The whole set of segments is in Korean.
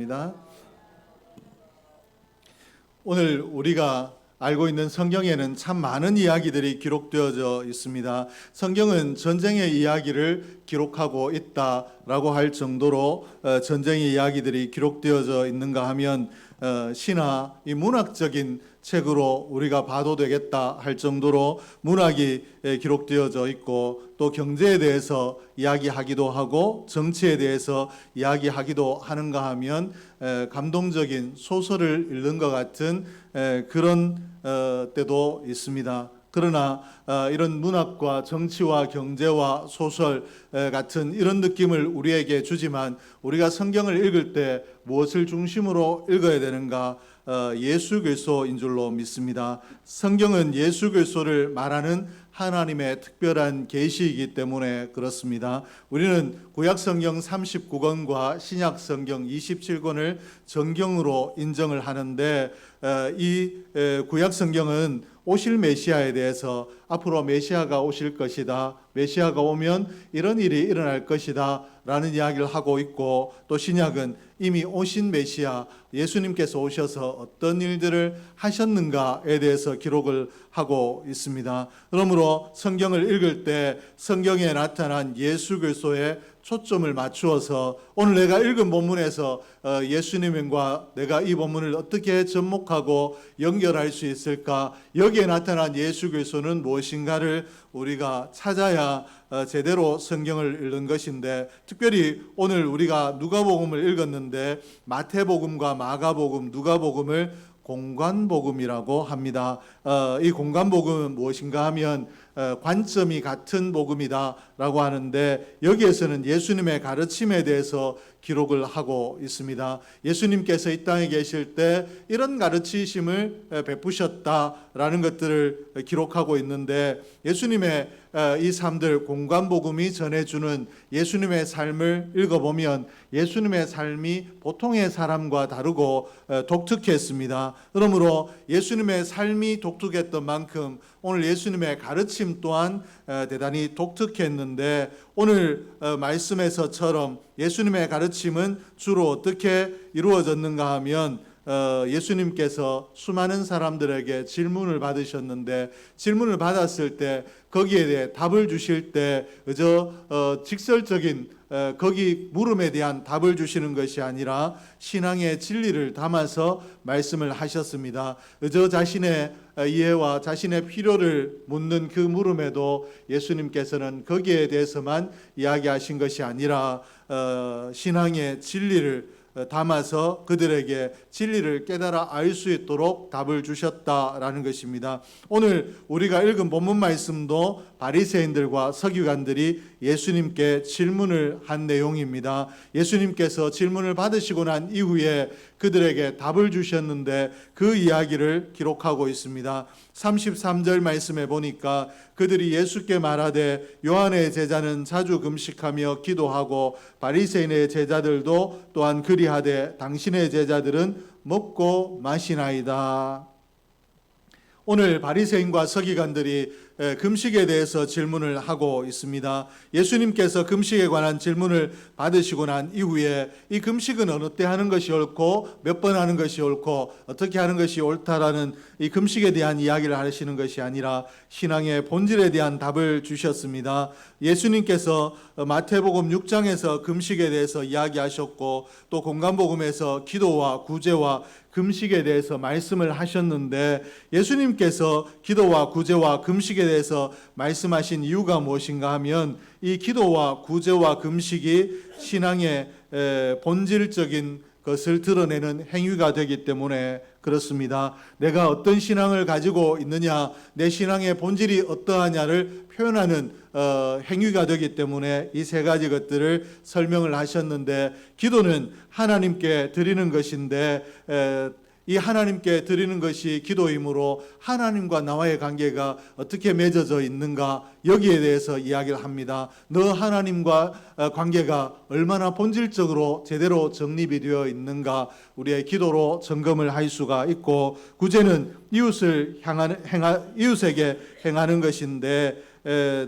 입니다. 오늘 우리가 알고 있는 성경에는 참 많은 이야기들이 기록되어져 있습니다. 성경은 전쟁의 이야기를 기록하고 있다라고 할 정도로 어, 전쟁의 이야기들이 기록되어져 있는가 하면 어, 신화 이 문학적인 책으로 우리가 봐도 되겠다 할 정도로 문학이 에, 기록되어져 있고 또 경제에 대해서 이야기하기도 하고 정치에 대해서 이야기하기도 하는가 하면 에, 감동적인 소설을 읽는 것 같은 에, 그런 어, 때도 있습니다. 그러나 어, 이런 문학과 정치와 경제와 소설 에, 같은 이런 느낌을 우리에게 주지만 우리가 성경을 읽을 때 무엇을 중심으로 읽어야 되는가? 어, 예수 그리스도인 줄로 믿습니다. 성경은 예수 그리스도를 말하는 하나님의 특별한 계시이기 때문에 그렇습니다. 우리는 구약 성경 39권과 신약 성경 27권을 정경으로 인정을 하는데 어, 이 에, 구약 성경은 오실 메시아에 대해서 앞으로 메시아가 오실 것이다. 메시아가 오면 이런 일이 일어날 것이다. 라는 이야기를 하고 있고 또 신약은 이미 오신 메시아 예수님께서 오셔서 어떤 일들을 하셨는가에 대해서 기록을 하고 있습니다. 그러므로 성경을 읽을 때 성경에 나타난 예수 그리스도의 초점을 맞추어서 오늘 내가 읽은 본문에서 어, 예수님과 내가 이 본문을 어떻게 접목하고 연결할 수 있을까? 여기에 나타난 예수 그리스도는 무엇인가를 우리가 찾아야 어, 제대로 성경을 읽는 것인데 특별히 오늘 우리가 누가복음을 읽었는데 마태복음과 마가복음, 누가복음을 공관복음이라고 합니다. 어, 이 공관복음은 무엇인가 하면 어, 관점이 같은 복음이다라고 하는데 여기에서는 예수님의 가르침에 대해서 기록을 하고 있습니다. 예수님께서 이 땅에 계실 때 이런 가르치심을 에, 베푸셨다라는 것들을 기록하고 있는데 예수님의 어, 이 삶들 공관복음이 전해주는 예수님의 삶을 읽어보면 예수님의 삶이 보통의 사람과 다르고 어, 독특했습니다. 그러므로 예수님의 삶이 독특했던 만큼 오늘 예수님의 가르침 또한 어, 대단히 독특했는데 오늘 어, 말씀에서처럼 예수님의 가르침은 주로 어떻게 이루어졌는가 하면 어, 예수님께서 수많은 사람들에게 질문을 받으셨는데 질문을 받았을 때 거기에 대해 답을 주실 때 그저 어, 직설적인 어, 거기 물음에 대한 답을 주시는 것이 아니라 신앙의 진리를 담아서 말씀을 하셨습니다. 그저 자신의 어, 이해와 자신의 필요를 묻는 그 물음에도 예수님께서는 거기에 대해서만 이야기하신 것이 아니라 어, 신앙의 진리를 어, 담아서 그들에게 진리를 깨달아 알 수 있도록 답을 주셨다라는 것입니다. 오늘 우리가 읽은 본문 말씀도 바리새인들과 서기관들이 예수님께 질문을 한 내용입니다. 예수님께서 질문을 받으시고 난 이후에 그들에게 답을 주셨는데 그 이야기를 기록하고 있습니다. 33절 말씀에 보니까 그들이 예수께 말하되 요한의 제자는 자주 금식하며 기도하고 바리새인의 제자들도 또한 그리하되 당신의 제자들은 먹고 마시나이다. 오늘 바리새인과 서기관들이 에, 금식에 대해서 질문을 하고 있습니다. 예수님께서 금식에 관한 질문을 받으시고 난 이후에 이 금식은 어느 때 하는 것이 옳고 몇 번 하는 것이 옳고 어떻게 하는 것이 옳다라는 이 금식에 대한 이야기를 하시는 것이 아니라 신앙의 본질에 대한 답을 주셨습니다. 예수님께서 마태복음 6장에서 금식에 대해서 이야기하셨고 또 공간복음에서 기도와 구제와 금식에 대해서 말씀을 하셨는데 예수님께서 기도와 구제와 금식에 대해서 말씀하신 이유가 무엇인가 하면 이 기도와 구제와 금식이 신앙의 에, 본질적인 것을 드러내는 행위가 되기 때문에 그렇습니다. 내가 어떤 신앙을 가지고 있느냐, 내 신앙의 본질이 어떠하냐를 표현하는 어, 행위가 되기 때문에 이 세 가지 것들을 설명을 하셨는데 기도는 하나님께 드리는 것인데 에, 이 하나님께 드리는 것이 기도이므로 하나님과 나와의 관계가 어떻게 맺어져 있는가 여기에 대해서 이야기를 합니다. 너 하나님과 어, 관계가 얼마나 본질적으로 제대로 정립이 되어 있는가 우리의 기도로 점검을 할 수가 있고 구제는 이웃을 향하는 행하, 이웃에게 행하는 것인데 에,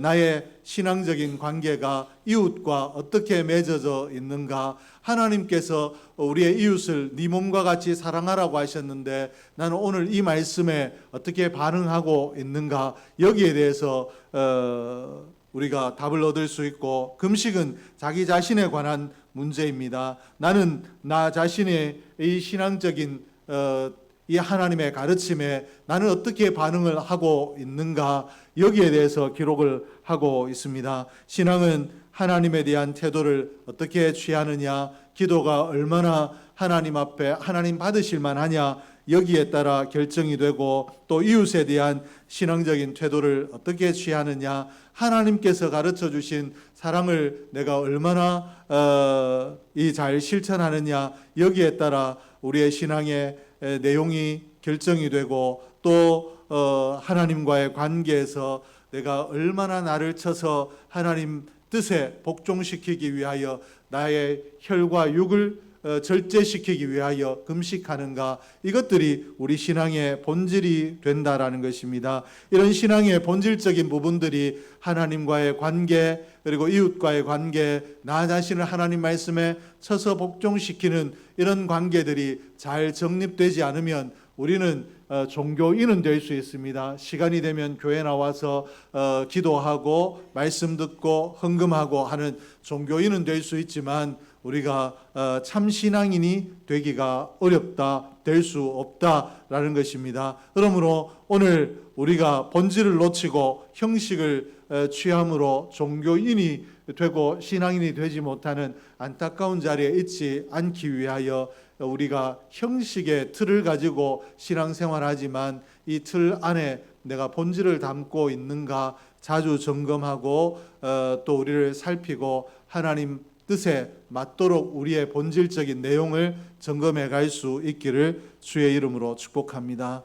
나의 신앙적인 관계가 이웃과 어떻게 맺어져 있는가? 하나님께서 우리의 이웃을 네 몸과 같이 사랑하라고 하셨는데 나는 오늘 이 말씀에 어떻게 반응하고 있는가? 여기에 대해서 어, 우리가 답을 얻을 수 있고 금식은 자기 자신에 관한 문제입니다. 나는 나 자신의 이 신앙적인 어, 이 하나님의 가르침에 나는 어떻게 반응을 하고 있는가 여기에 대해서 기록을 하고 있습니다. 신앙은 하나님에 대한 태도를 어떻게 취하느냐, 기도가 얼마나 하나님 앞에 하나님 받으실 만하냐 여기에 따라 결정이 되고 또 이웃에 대한 신앙적인 태도를 어떻게 취하느냐 하나님께서 가르쳐 주신 사랑을 내가 얼마나 어, 이 잘 실천하느냐 여기에 따라 우리의 신앙의 에, 내용이 결정이 되고 또 어, 하나님과의 관계에서 내가 얼마나 나를 쳐서 하나님 뜻에 복종시키기 위하여 나의 혈과 육을 어, 절제시키기 위하여 금식하는가 이것들이 우리 신앙의 본질이 된다라는 것입니다. 이런 신앙의 본질적인 부분들이 하나님과의 관계 그리고 이웃과의 관계 나 자신을 하나님 말씀에 쳐서 복종시키는 이런 관계들이 잘 정립되지 않으면 우리는 어, 종교인은 될 수 있습니다. 시간이 되면 교회 나와서 어, 기도하고 말씀 듣고 헌금하고 하는 종교인은 될 수 있지만 우리가 어, 참 신앙인이 되기가 어렵다, 될 수 없다라는 것입니다. 그러므로 오늘 우리가 본질을 놓치고 형식을 어, 취함으로 종교인이 되고 신앙인이 되지 못하는 안타까운 자리에 있지 않기 위하여 우리가 형식의 틀을 가지고 신앙생활하지만 이 틀 안에 내가 본질을 담고 있는가 자주 점검하고 어, 또 우리를 살피고 하나님 뜻에 맞도록 우리의 본질적인 내용을 점검해 갈 수 있기를 주의 이름으로 축복합니다.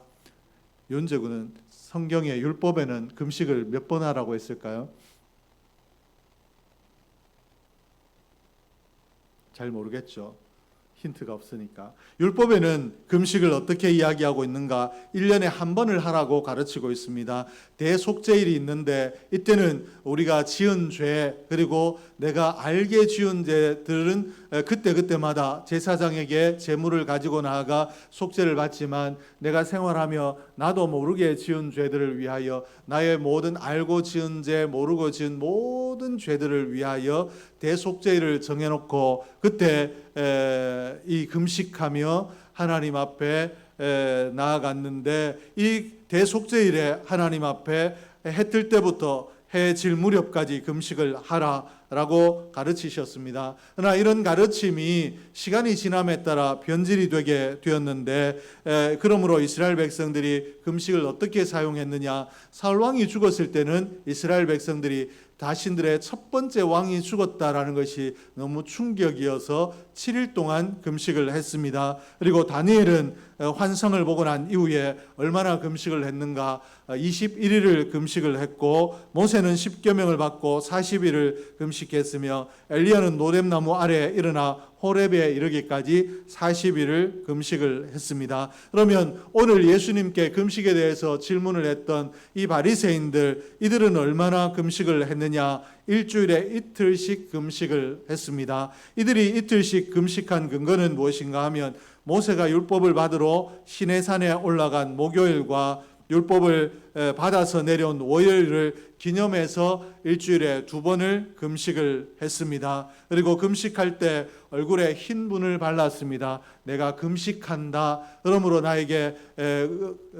윤재군은 성경의 율법에는 금식을 몇 번 하라고 했을까요? 잘 모르겠죠. 힌트가 없으니까. 율법에는 금식을 어떻게 이야기하고 있는가? 1년에 한 번을 하라고 가르치고 있습니다. 대속죄일이 있는데 이때는 우리가 지은 죄 그리고 내가 알게 지은 죄들은 그때 그때마다 제사장에게 제물을 가지고 나아가 속죄를 받지만 내가 생활하며 나도 모르게 지은 죄들을 위하여 나의 모든 알고 지은 죄 모르고 지은 모든 죄들을 위하여 대속죄일을 정해 놓고 그때 이 금식하며 하나님 앞에 나아갔는데 이 대속죄일에 하나님 앞에 해 뜰 때부터 해 질 무렵까지 금식을 하라라고 가르치셨습니다. 그러나 이런 가르침이 시간이 지남에 따라 변질이 되게 되었는데 그러므로 이스라엘 백성들이 금식을 어떻게 사용했느냐? 사울 왕이 죽었을 때는 이스라엘 백성들이 자신들의 첫 번째 왕이 죽었다라는 것이 너무 충격이어서 7일 동안 금식을 했습니다. 그리고 다니엘은 환상을 보고 난 이후에 얼마나 금식을 했는가 21일을 금식을 했고 모세는 10계명을 받고 40일을 금식했으며 엘리야는 노뎀나무 아래에 일어나 호렙에 이르기까지 40일을 금식을 했습니다. 그러면 오늘 예수님께 금식에 대해서 질문을 했던 이 바리새인들 이들은 얼마나 금식을 했느냐? 일주일에 이틀씩 금식을 했습니다. 이들이 이틀씩 금식한 근거는 무엇인가 하면 모세가 율법을 받으러 시내산에 올라간 목요일과 율법을 받아서 내려온 월요일을 기념해서 일주일에 두 번을 금식을 했습니다. 그리고 금식할 때 얼굴에 흰 분을 발랐습니다. 내가 금식한다. 그러므로 나에게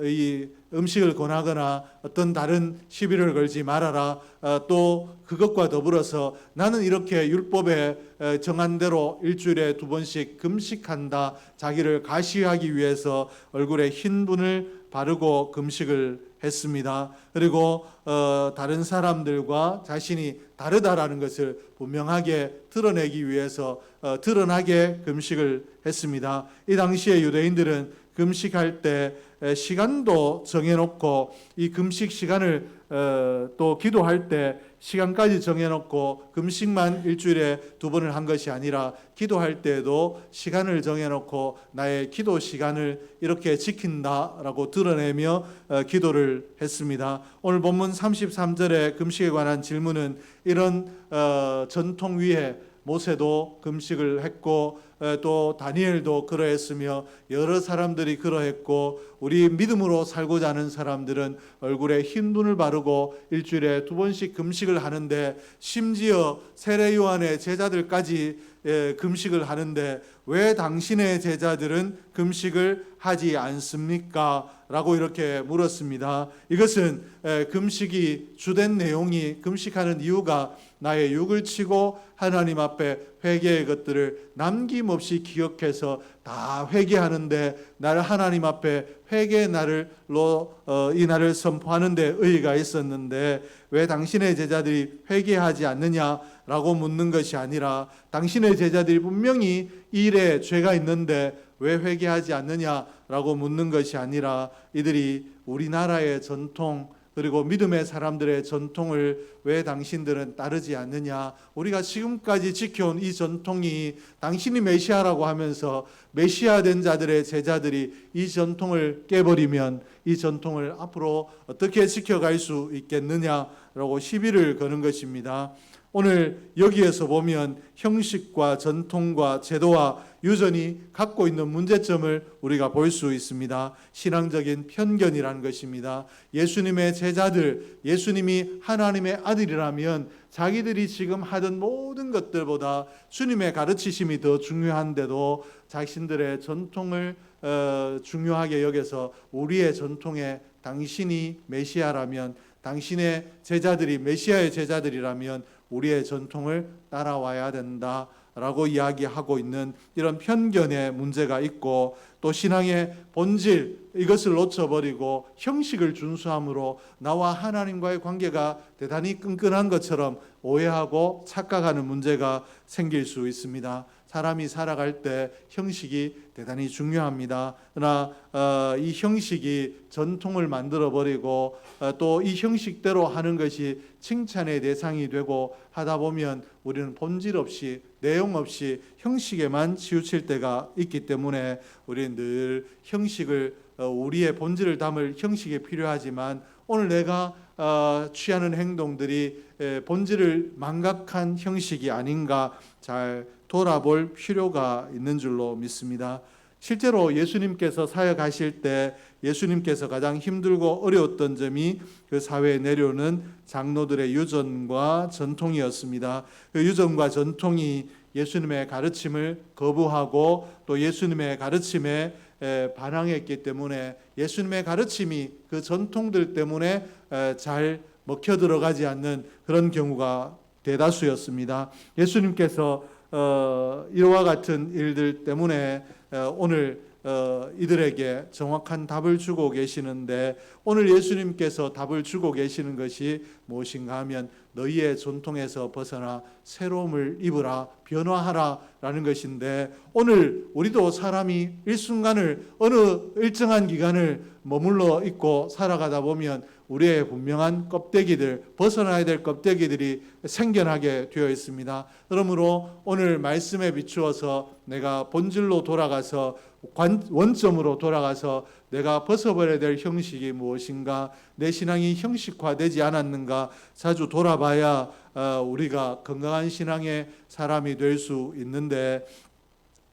이 음식을 권하거나 어떤 다른 시비를 걸지 말아라. 어, 또 그것과 더불어서 나는 이렇게 율법에 정한 대로 일주일에 두 번씩 금식한다. 자기를 가시하기 위해서 얼굴에 흰 분을 바르고 금식을 했습니다. 그리고 어, 다른 사람들과 자신이 다르다라는 것을 분명하게 드러내기 위해서 어, 드러나게 금식을 했습니다. 이 당시에 유대인들은 금식할 때 시간도 정해놓고 이 금식 시간을 어, 또 기도할 때 시간까지 정해놓고 금식만 일주일에 두 번을 한 것이 아니라 기도할 때도 시간을 정해놓고 나의 기도 시간을 이렇게 지킨다라고 드러내며 어, 기도를 기도를 했습니다. 오늘 본문 33절의 금식에 관한 질문은 이런 어, 전통 위에 모세도 금식을 했고 에, 또 다니엘도 그러했으며 여러 사람들이 그러했고 우리 믿음으로 살고자 하는 사람들은 얼굴에 흰 눈을 바르고 일주일에 두 번씩 금식을 하는데 심지어 세례 요한의 제자들까지 에, 금식을 하는데 왜 당신의 제자들은 금식을 하지 않습니까? 라고 이렇게 물었습니다. 이것은 에, 금식이 주된 내용이 금식하는 이유가 나의 육을 치고 하나님 앞에 회개의 것들을 남김없이 기억해서 다 회개하는데 나를 하나님 앞에 회개의 날을로 어, 이 날을 선포하는데 의의가 있었는데 왜 당신의 제자들이 회개하지 않느냐라고 묻는 것이 아니라 당신의 제자들이 분명히 이 일에 죄가 있는데 왜 회개하지 않느냐라고 묻는 것이 아니라 이들이 우리나라의 전통 그리고 믿음의 사람들의 전통을 왜 당신들은 따르지 않느냐? 우리가 지금까지 지켜온 이 전통이 당신이 메시아라고 하면서 메시아 된 자들의 제자들이 이 전통을 깨버리면 이 전통을 앞으로 어떻게 지켜갈 수 있겠느냐라고 시비를 거는 것입니다. 오늘 여기에서 보면 형식과 전통과 제도와 유전이 갖고 있는 문제점을 우리가 볼 수 있습니다. 신앙적인 편견이라는 것입니다. 예수님의 제자들, 예수님이 하나님의 아들이라면 자기들이 지금 하던 모든 것들보다 주님의 가르치심이 더 중요한데도 자신들의 전통을 어, 중요하게 여겨서 우리의 전통에 당신이 메시아라면 당신의 제자들이 메시아의 제자들이라면 우리의 전통을 따라와야 된다 라고 이야기하고 있는 이런 편견의 문제가 있고 또 신앙의 본질 이것을 놓쳐버리고 형식을 준수함으로 나와 하나님과의 관계가 대단히 끈끈한 것처럼 오해하고 착각하는 문제가 생길 수 있습니다. 사람이 살아갈 때 형식이 대단히 중요합니다. 그러나 어, 이 형식이 전통을 만들어 버리고 어, 또이 형식대로 하는 것이 칭찬의 대상이 되고 하다 보면 우리는 본질 없이 내용 없이 형식에만 치우칠 때가 있기 때문에 우리는 늘 형식을 어, 우리의 본질을 담을 형식이 필요하지만 오늘 내가 어, 취하는 행동들이 에, 본질을 망각한 형식이 아닌가 잘 돌아볼 필요가 있는 줄로 믿습니다. 실제로 예수님께서 사역하실 때 예수님께서 가장 힘들고 어려웠던 점이 그 사회에 내려오는 장로들의 유전과 전통이었습니다. 그 유전과 전통이 예수님의 가르침을 거부하고 또 예수님의 가르침에 에, 반항했기 때문에 예수님의 가르침이 그 전통들 때문에 에, 잘 먹혀 들어가지 않는 그런 경우가 대다수였습니다. 예수님께서 어, 이와 같은 일들 때문에 어, 오늘 어, 이들에게 정확한 답을 주고 계시는데 오늘 예수님께서 답을 주고 계시는 것이 무엇인가 하면 너희의 전통에서 벗어나 새로움을 입으라 변화하라 라는 것인데 오늘 우리도 사람이 일순간을 어느 일정한 기간을 머물러 있고 살아가다 보면 우리의 분명한 껍데기들 벗어나야 될 껍데기들이 생겨나게 되어 있습니다. 그러므로 오늘 말씀에 비추어서 내가 본질로 돌아가서 관, 원점으로 돌아가서 내가 벗어버려야 될 형식이 무엇인가 내 신앙이 형식화되지 않았는가 자주 돌아봐야 어, 우리가 건강한 신앙의 사람이 될 수 있는데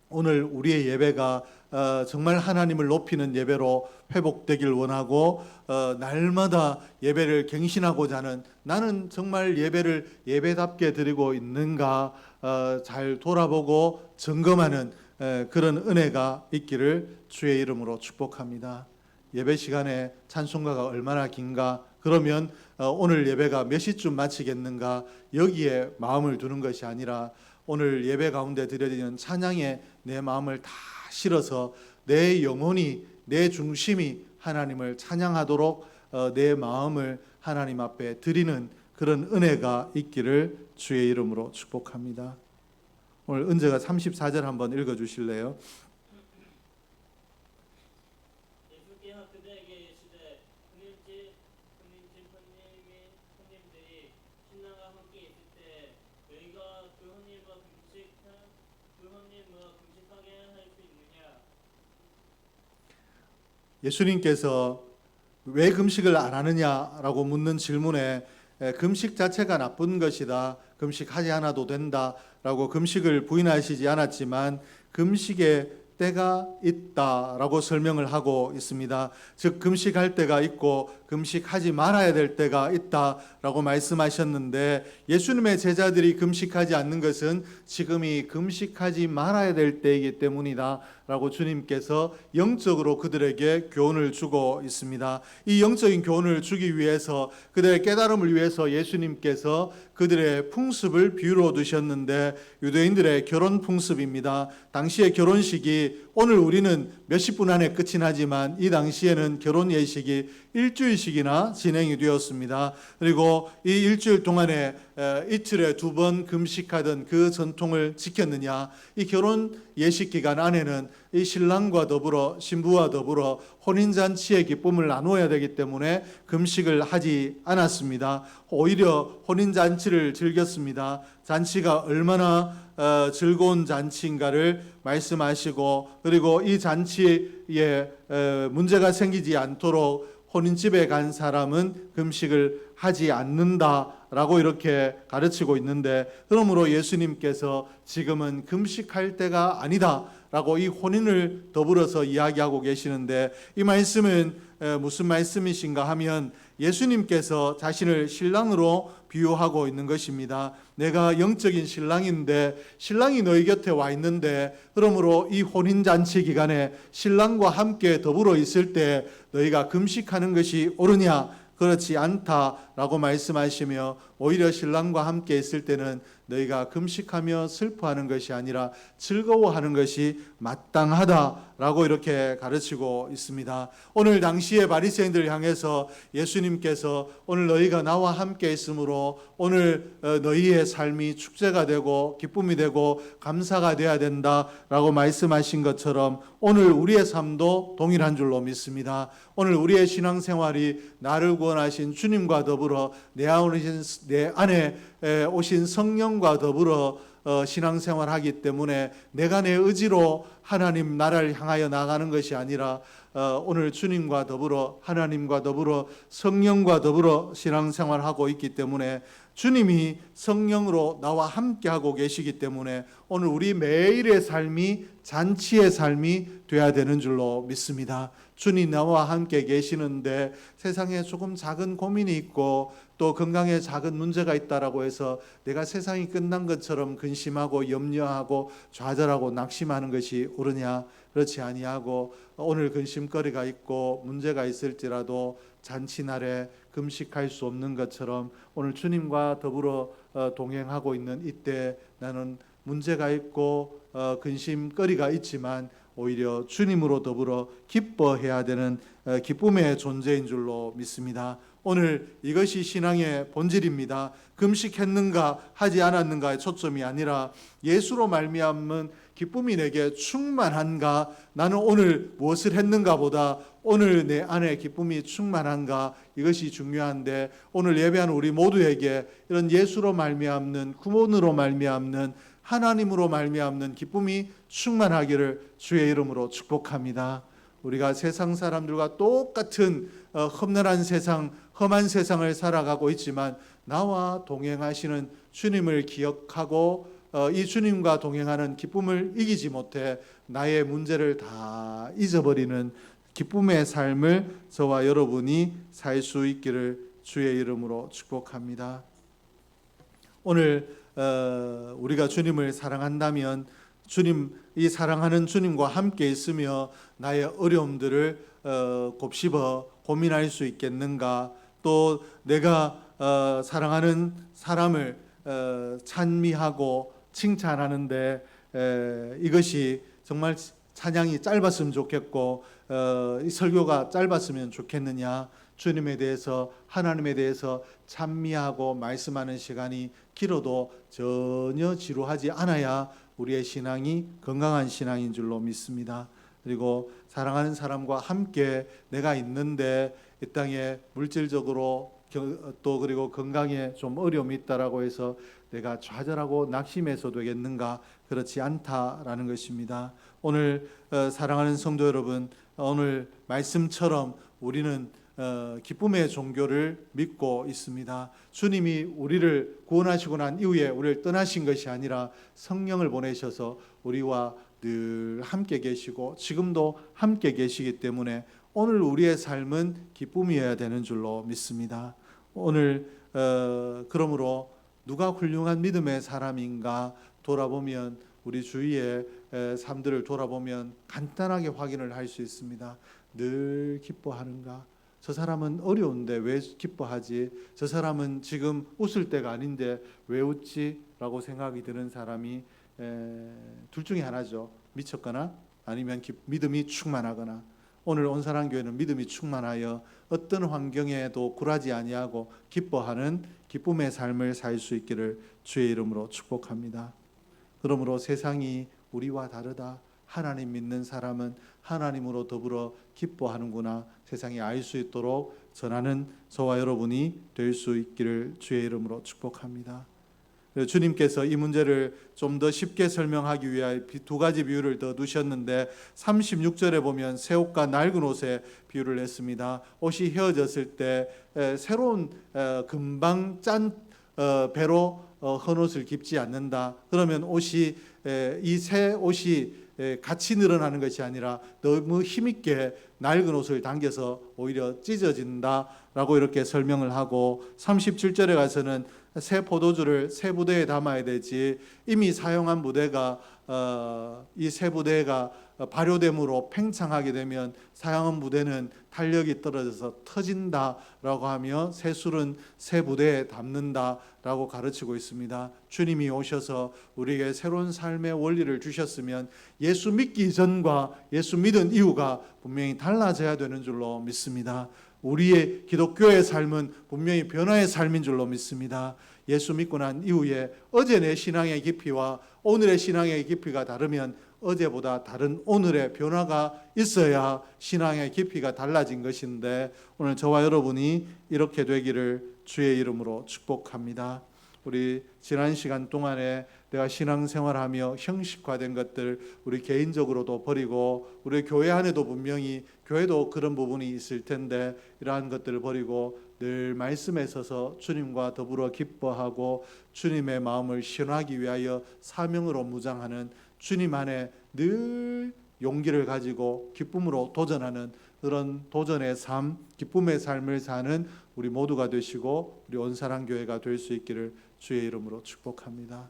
오늘 우리의 예배가 어, 정말 하나님을 높이는 예배로 회복되길 원하고 어, 날마다 예배를 갱신하고자 하는 나는 정말 예배를 예배답게 드리고 있는가 어, 잘 돌아보고 점검하는 에, 그런 은혜가 있기를 주의 이름으로 축복합니다. 예배 시간에 찬송가가 얼마나 긴가 그러면 어, 오늘 예배가 몇 시쯤 마치겠는가 여기에 마음을 두는 것이 아니라 오늘 예배 가운데 드려지는 찬양에 내 마음을 다 실어서 내 영혼이 내 중심이 하나님을 찬양하도록 어, 내 마음을 하나님 앞에 드리는 그런 은혜가 있기를 주의 이름으로 축복합니다. 오늘 은재가 34절 한번 읽어 주실래요? 예수께서 그들에게 이르시되 군인집 군인집 손님이 손님들이 신랑과 함께 있을 때 너희가 그 손님과 금식한 그 손님과 금식하게 할 수 있느냐 예수님께서 왜 금식을 안 하느냐라고 묻는 질문에 에, 금식 자체가 나쁜 것이다. 금식하지 않아도 된다라고 금식을 부인하시지 않았지만 금식의 때가 있다라고 설명을 하고 있습니다. 즉 금식할 때가 있고 금식하지 말아야 될 때가 있다라고 말씀하셨는데 예수님의 제자들이 금식하지 않는 것은 지금이 금식하지 말아야 될 때이기 때문이다 라고 주님께서 영적으로 그들에게 교훈을 주고 있습니다. 이 영적인 교훈을 주기 위해서 그들의 깨달음을 위해서 예수님께서 그들의 풍습을 비유로 두셨는데 유대인들의 결혼 풍습입니다. 당시의 결혼식이 오늘 우리는 몇십 분 안에 끝이 나지만 이 당시에는 결혼 예식이 일주일씩이나 진행이 되었습니다. 그리고 이 일주일 동안에 에, 이틀에 두 번 금식하던 그 전통을 지켰느냐? 이 결혼 예식 기간 안에는 이 신랑과 더불어 신부와 더불어 혼인 잔치의 기쁨을 나누어야 되기 때문에 금식을 하지 않았습니다. 오히려 혼인 잔치를 즐겼습니다. 잔치가 얼마나 어, 즐거운 잔치인가를 말씀하시고 그리고 이 잔치에 에, 문제가 생기지 않도록 혼인집에 간 사람은 금식을 하지 않는다 라고 이렇게 가르치고 있는데 그러므로 예수님께서 지금은 금식할 때가 아니다 라고 이 혼인을 더불어서 이야기하고 계시는데 이 말씀은 에, 무슨 말씀이신가 하면 예수님께서 자신을 신랑으로 비유하고 있는 것입니다. 내가 영적인 신랑인데 신랑이 너희 곁에 와 있는데 그러므로 이 혼인 잔치 기간에 신랑과 함께 더불어 있을 때 너희가 금식하는 것이 옳으냐? 그렇지 않다라고 말씀하시며 오히려 신랑과 함께 있을 때는 너희가 금식하며 슬퍼하는 것이 아니라 즐거워하는 것이 마땅하다라고 이렇게 가르치고 있습니다. 오늘 당시의 바리새인들을 향해서 예수님께서 오늘 너희가 나와 함께 있으므로 오늘 어, 너희의 삶이 축제가 되고 기쁨이 되고 감사가 되어야 된다라고 말씀하신 것처럼 오늘 우리의 삶도 동일한 줄로 믿습니다. 오늘 우리의 신앙생활이 나를 구원하신 주님과 더불어 내 안에 내 안에 에, 오신 성령과 더불어 어, 신앙생활하기 때문에 내가 내 의지로 하나님 나라를 향하여 나가는 것이 아니라 어, 오늘 주님과 더불어 하나님과 더불어 성령과 더불어 신앙생활하고 있기 때문에 주님이 성령으로 나와 함께 하고 계시기 때문에 오늘 우리 매일의 삶이 잔치의 삶이 돼야 되는 줄로 믿습니다. 주님 나와 함께 계시는데 세상에 조금 작은 고민이 있고 또 건강에 작은 문제가 있다라고 해서 내가 세상이 끝난 것처럼 근심하고 염려하고 좌절하고 낙심하는 것이 옳으냐 그렇지 아니하고 오늘 근심거리가 있고 문제가 있을지라도 잔치날에 금식할 수 없는 것처럼 오늘 주님과 더불어 어, 동행하고 있는 이때 나는 문제가 있고 어, 근심거리가 있지만 오히려 주님으로 더불어 기뻐해야 되는 어, 기쁨의 존재인 줄로 믿습니다. 오늘 이것이 신앙의 본질입니다. 금식했는가 하지 않았는가의 초점이 아니라 예수로 말미암은 기쁨이 내게 충만한가? 나는 오늘 무엇을 했는가 보다. 오늘 내 안에 기쁨이 충만한가? 이것이 중요한데 오늘 예배하는 우리 모두에게 이런 예수로 말미암는 구원으로 말미암는 하나님으로 말미암는 기쁨이 충만하기를 주의 이름으로 축복합니다. 우리가 세상 사람들과 똑같은 어, 험난한 세상, 험한 세상을 살아가고 있지만 나와 동행하시는 주님을 기억하고 어, 이 주님과 동행하는 기쁨을 이기지 못해 나의 문제를 다 잊어버리는 기쁨의 삶을 저와 여러분이 살 수 있기를 주의 이름으로 축복합니다. 오늘 어, 우리가 주님을 사랑한다면 주님 이 사랑하는 주님과 함께 있으며 나의 어려움들을 어, 곱씹어 고민할 수 있겠는가? 또 내가 어, 사랑하는 사람을 어, 찬미하고 칭찬하는데 에, 이것이 정말 찬양이 짧았으면 좋겠고 어, 이 설교가 짧았으면 좋겠느냐? 주님에 대해서 하나님에 대해서 찬미하고 말씀하는 시간이 길어도 전혀 지루하지 않아야 우리의 신앙이 건강한 신앙인 줄로 믿습니다. 그리고 사랑하는 사람과 함께 내가 있는데 이 땅에 물질적으로 겨- 또 그리고 건강에 좀 어려움이 있다라고 해서 내가 좌절하고 낙심해서 되겠는가 그렇지 않다라는 것입니다. 오늘 어, 사랑하는 성도 여러분 오늘 말씀처럼 우리는 어, 기쁨의 종교를 믿고 있습니다. 주님이 우리를 구원하시고 난 이후에 우리를 떠나신 것이 아니라 성령을 보내셔서 우리와 늘 함께 계시고 지금도 함께 계시기 때문에 오늘 우리의 삶은 기쁨이어야 되는 줄로 믿습니다. 오늘 어, 그러므로 누가 훌륭한 믿음의 사람인가 돌아보면 우리 주위의 에, 삶들을 돌아보면 간단하게 확인을 할 수 있습니다. 늘 기뻐하는가? 저 사람은 어려운데 왜 기뻐하지? 저 사람은 지금 웃을 때가 아닌데 왜 웃지? 라고 생각이 드는 사람이 에, 둘 중에 하나죠. 미쳤거나 아니면 기- 믿음이 충만하거나 오늘 온사랑 교회는 믿음이 충만하여 어떤 환경에도 굴하지 아니하고 기뻐하는 기쁨의 삶을 살 수 있기를 주의 이름으로 축복합니다. 그러므로 세상이 우리와 다르다. 하나님 믿는 사람은 하나님으로 더불어 기뻐하는구나. 세상이 알수 있도록 전하는 저와 여러분이 될 수 있기를 주의 이름으로 축복합니다. 주님께서 이 문제를 좀 더 쉽게 설명하기 비- 두 가지 비유를 더 두셨는데 36절에 보면 새 옷과 낡은 옷에 비유를 했습니다. 옷이 헤어졌을 때 에, 새로운 에, 금방 짠 어, 배로 어, 헌 옷을 입지 않는다. 그러면 옷이 이 새 옷이 에, 같이 늘어나는 것이 아니라 너무 힘있게 낡은 옷을 당겨서 오히려 찢어진다라고 이렇게 설명을 하고 37절에 가서는 새 포도주를 새 부대에 담아야 되지 이미 사용한 부대가 어, 이새 부대가 발효됨으로 팽창하게 되면 사용한 부대는 탄력이 떨어져서 터진다라고 하며 새 술은 새 부대에 담는다라고 가르치고 있습니다. 주님이 오셔서 우리에게 새로운 삶의 원리를 주셨으면 예수 믿기 전과 예수 믿은 이후가 분명히 달라져야 되는 줄로 믿습니다. 우리의 기독교의 삶은 분명히 변화의 삶인 줄로 믿습니다. 예수 믿고 난 이후에 어제 내 신앙의 깊이와 오늘의 신앙의 깊이가 다르면 어제보다 다른 오늘의 변화가 있어야 신앙의 깊이가 달라진 것인데 오늘 저와 여러분이 이렇게 되기를 주의 이름으로 축복합니다. 우리 지난 시간 동안에 내가 신앙생활하며 형식화된 것들 우리 개인적으로도 버리고 우리 교회 안에도 분명히 교회도 그런 부분이 있을 텐데 이러한 것들을 버리고 늘 말씀에 서서 주님과 더불어 기뻐하고 주님의 마음을 실현하기 위하여 사명으로 무장하는 주님 안에 늘 용기를 가지고 기쁨으로 도전하는 그런 도전의 삶, 기쁨의 삶을 사는 우리 모두가 되시고 우리 온사랑 교회가 될 수 있기를 주의 이름으로 축복합니다.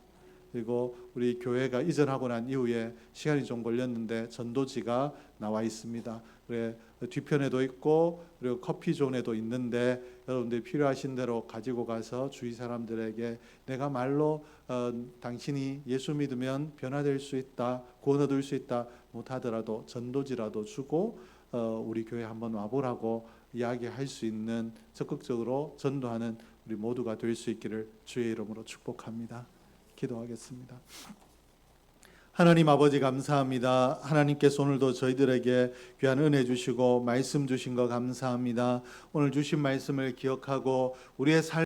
그리고 우리 교회가 이전하고 난 이후에 시간이 좀 걸렸는데 전도지가 나와 있습니다. 그래 뒤편에도 있고 그리고 커피존에도 있는데 여러분들 필요하신 대로 가지고 가서 주위 사람들에게 내가 말로 어, 당신이 예수 믿으면 변화될 수 있다, 구원 얻을 수 있다 못하더라도 전도지라도 주고 어, 우리 교회 한번 와보라고 이야기할 수 있는 적극적으로 전도하는 우리 모두가 될 수 있기를 주의 이름으로 축복합니다. 기도하겠습니다. 하나님 아버지 감사합니다. 하나님께서 오늘도 저희들에게 귀한 은혜 주시고 말씀 주신 거 감사합니다. 오늘 주신 말씀을 기억하고 우리의 삶